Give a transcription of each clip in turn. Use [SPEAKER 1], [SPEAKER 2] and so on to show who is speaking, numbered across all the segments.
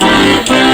[SPEAKER 1] Thank you.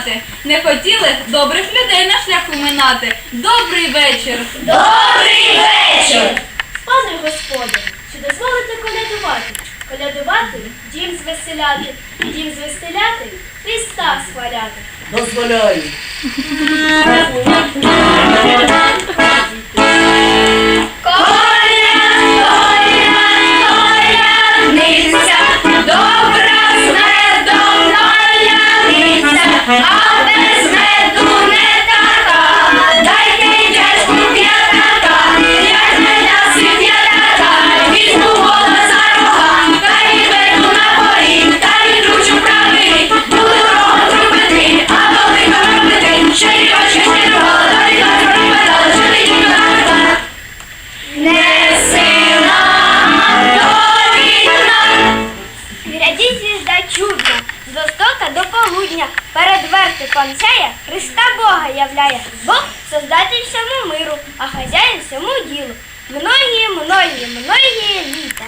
[SPEAKER 1] знати. Не хотіли добрих людей на шляху минати. Добрий вечір.
[SPEAKER 2] Добрий вечір!
[SPEAKER 3] Пане Господи, чи дозволите колядувати? Колядувати, дім звеселяти, дім звеселяти, Христа схваляти.
[SPEAKER 4] Дозволяю.
[SPEAKER 3] создатель всему миру, а хозяин всему делу. Многие, многие, многие
[SPEAKER 2] лета.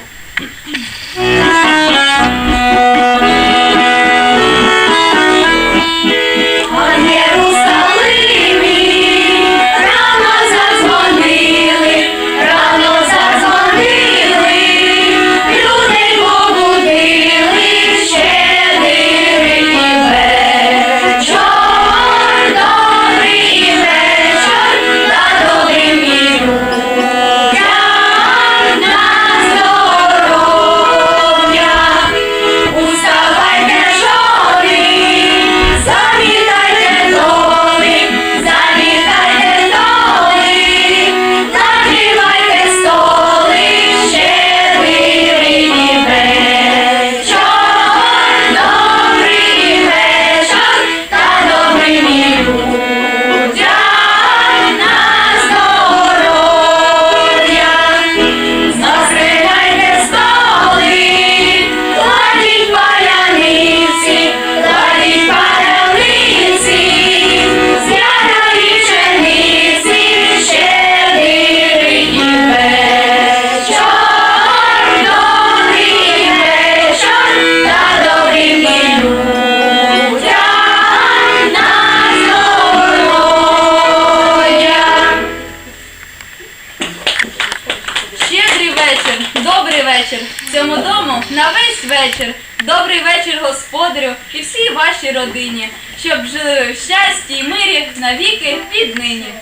[SPEAKER 2] вечір
[SPEAKER 1] цьому дому на весь вечір. Добрий вечір, господарю і всій вашій родині, щоб жили в щасті і мирі навіки віднині.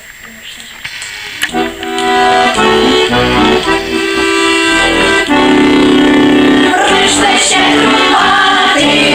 [SPEAKER 1] Рижне ще мати.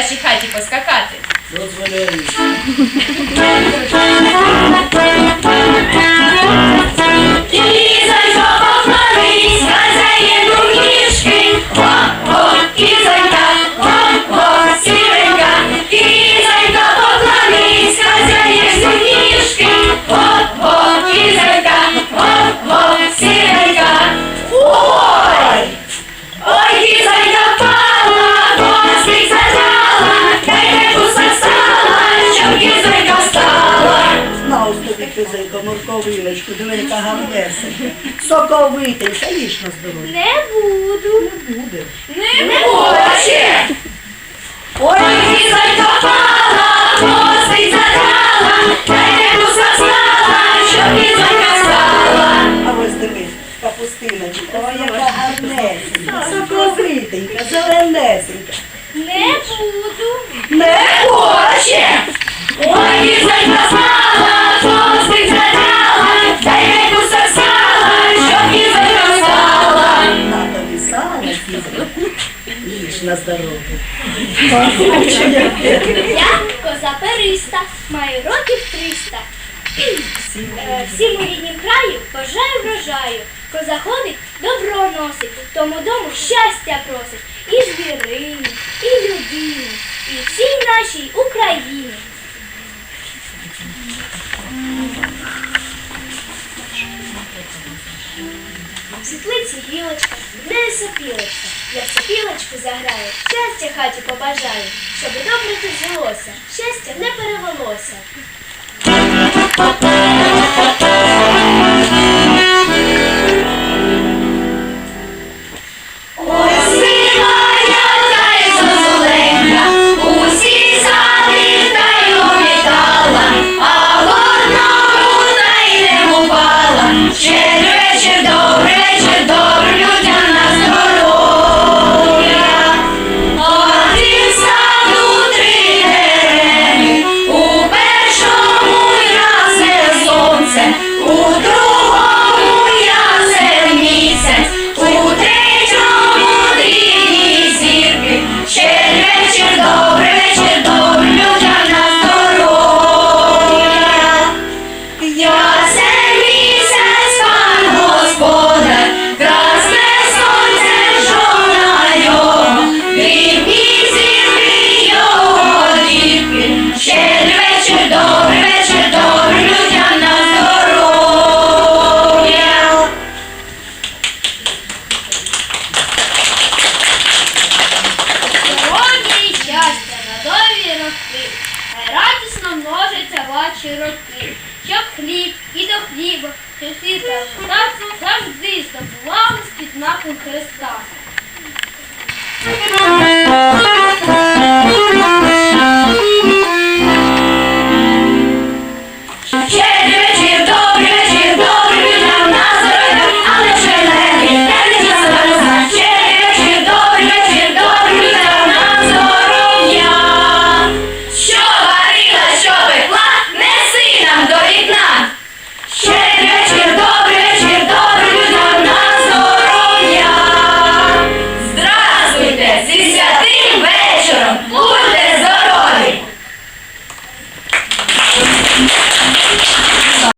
[SPEAKER 1] нашій хаті поскакати.
[SPEAKER 4] Дозволяю.
[SPEAKER 5] кизенько, морковиночку, диви, яка гарнесенька. Соковитий, ще їж на здоров'я.
[SPEAKER 1] Не буду.
[SPEAKER 5] Не буде.
[SPEAKER 3] Не хоче.
[SPEAKER 5] Ой,
[SPEAKER 6] Кізонько пала, хвостик задрала, дайте куса стала, щоб кізонька стала.
[SPEAKER 5] а ось диви, капустиночка, ой, яка гарнесенька, соковитенька, зеленесенька.
[SPEAKER 1] Не буду.
[SPEAKER 5] Не
[SPEAKER 6] Хоче. Ой,
[SPEAKER 5] на здоров'я.
[SPEAKER 1] Я коза периста, маю років 300. Е, Всім у ріднім краю бажаю врожаю. Коза ходить, добро носить, тому дому щастя просить. І звірині, і людині, і всій нашій Україні. В світлиці гілочка, в неї сопілочка. Я в сопілочку заграю, щастя хаті побажаю, щоб добре тут жилося, щастя не перевелося. Часи та вода завжди здобувались під знаком Христа.